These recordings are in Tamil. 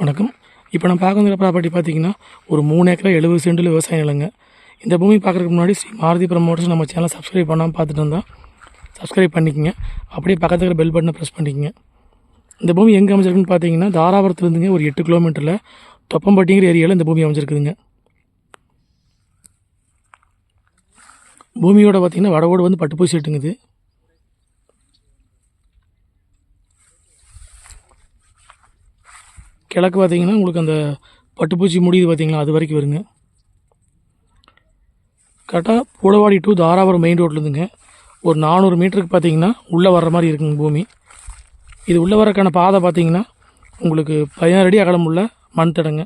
வணக்கம். இப்போ நான் பார்க்க ப்ராப்பர்ட்டி பார்த்தீங்கன்னா ஒரு மூணு ஏக்கரா எழுபது சென்டில் விவசாய நிலங்க இந்த பூமி பார்க்குறதுக்கு முன்னாடி ஸ்ரீ மாருதி ப்ரமோட்டர்ஸ் நம்ம சேனல் சப்ஸ்கிரைப் பண்ணாமல் பார்த்துட்டு இருந்தால் சப்ஸ்கிரைப் பண்ணிக்கங்க. அப்படியே பக்கத்தில் இருக்கிற பெல் பட்டனை ப்ரெஸ் பண்ணிக்கங்க. இந்த பூமி எங்கே அமைஞ்சிருக்குன்னு பார்த்தீங்கன்னா தாராபுரத்துலேருந்துங்க ஒரு எட்டு கிலோமீட்டரில் தொப்பம்பட்டிங்கிற ஏரியாவில் இந்த பூமி அமைஞ்சிருக்குதுங்க. பூமியோட பார்த்திங்கன்னா வடவோடு வந்து பட்டுப்பூசி எட்டுங்குது கிழக்கு பார்த்தீங்கன்னா உங்களுக்கு அந்த பட்டுப்பூச்சி முடியுது பார்த்தீங்களா? அது வரைக்கும் வருங்க. கரெக்டாக புலவாடி டு தாராபுரம் மெயின் ரோட்லேருந்துங்க ஒரு நானூறு மீட்டருக்கு பார்த்தீங்கன்னா உள்ளே வர்ற மாதிரி இருக்குங்க பூமி. இது உள்ளே வரக்கான பாதை பார்த்தீங்கன்னா உங்களுக்கு பதினாறு அடி அகலம் உள்ள மண் தடங்க.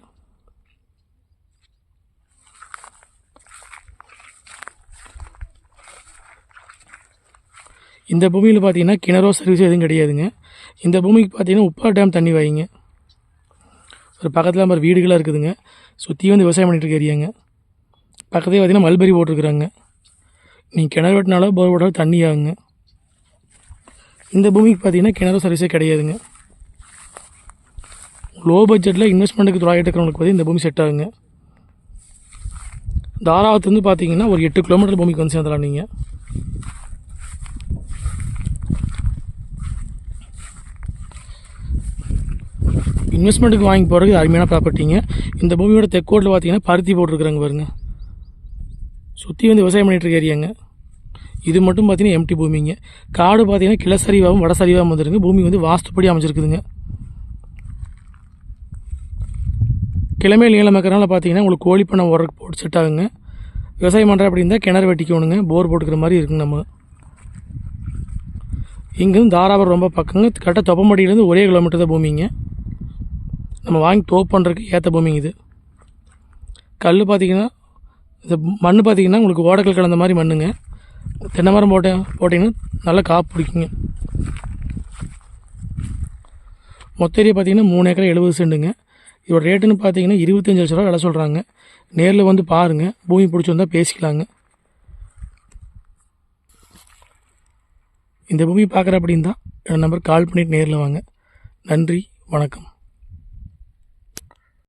இந்த பூமியில் பார்த்தீங்கன்னா கிணறோ சர்வீஸோ எதுவும் கிடையாதுங்க. இந்த பூமிக்கு பார்த்தீங்கன்னா உப்பா டேம் தண்ணி வாங்கிங்க ஒரு பக்கத்தில் மாதிரி வீடுகளாக இருக்குதுங்க. சுற்றி வந்து விவசாயம் பண்ணிகிட்டு இருக்க ஏரியாங்க. பக்கத்துலேயே பார்த்தீங்கன்னா மல்பெரி போட்டிருக்குறாங்க. நீங்கள் கிணறு வெட்டினாலும் போர் போட்டாலும் தண்ணி ஆகுங்க. இந்த பூமிக்கு பார்த்தீங்கன்னா கிணறு சர்வீஸே கிடையாதுங்க. லோ பட்ஜெட்டில் இன்வெஸ்ட்மெண்ட்டுக்கு தொள்ளாயிரத்து இருக்கிறவங்களுக்கு வந்து இந்த பூமி செட் ஆகுங்க. தாராவத்துலேருந்து பார்த்தீங்கன்னா ஒரு எட்டு கிலோமீட்டர் பூமிக்கு வந்து சேர்ந்துடலாம் நீங்கள் இன்வெஸ்ட்மெண்ட்டுக்கு வாங்கி போகிறதுக்கு அருமையான ப்ராப்பர்ட்டிங்க. இந்த பூமியோட தெக்கோட்டில் பார்த்தீங்கன்னா பருத்தி போட்டிருக்குறாங்க பாருங்க. சுற்றி வந்து விவசாயம் பண்ணிகிட்டு இருக்க ஏரியாங்க. இது மட்டும் பார்த்தீங்கன்னா எம்டி பூமிங்க. காடு பார்த்தீங்கன்னா கிளசரிவாகவும் வடசரிவாகவும் வந்துருங்க. பூமி வந்து வாஸ்துப்படி அமைஞ்சிருக்குதுங்க. கிழமையில் நீளம் பார்த்தீங்கன்னா உங்களுக்கு கோழி பண்ண உரக்கு போட்டு செட் ஆகுங்க. விவசாயம் பண்ணுற அப்படி இருந்தால் கிணறு வெட்டிக்கணுங்க. போர் போட்டுக்கிற மாதிரி இருக்குங்க நம்ம. இங்கேருந்து தாராபுரம் ரொம்ப பக்கங்க. கரெக்டாக தொப்பமடியிலேருந்து ஒரே கிலோமீட்டர் தான் பூமிங்க. நம்ம வாங்கி தோப்பு பண்ணுறதுக்கு ஏற்ற பூமிங்க இது. கல் பார்த்தீங்கன்னா இந்த மண் பார்த்தீங்கன்னா உங்களுக்கு ஓடக்கல் கலந்த மாதிரி மண்ணுங்க. தென்னை மரம் போட்ட போட்டிங்கன்னா நல்லா காப்பு பிடிக்குங்க. மொத்த ஏரியா பார்த்தீங்கன்னா மூணு ஏக்கர் எழுபது சென்ட்டுங்க இதோட ரேட்டுன்னு பார்த்தீங்கன்னா இருபத்தஞ்சி லட்ச ரூபா விலை சொல்கிறாங்க நேரில் வந்து பாருங்கள் பூமி பிடிச்சிருந்தா பேசிக்கலாங்க. இந்த பூமி பார்க்குற அப்படின்னு தான் என்னோட நம்பர் கால் பண்ணிவிட்டு நேரில் வாங்க. நன்றி வணக்கம்.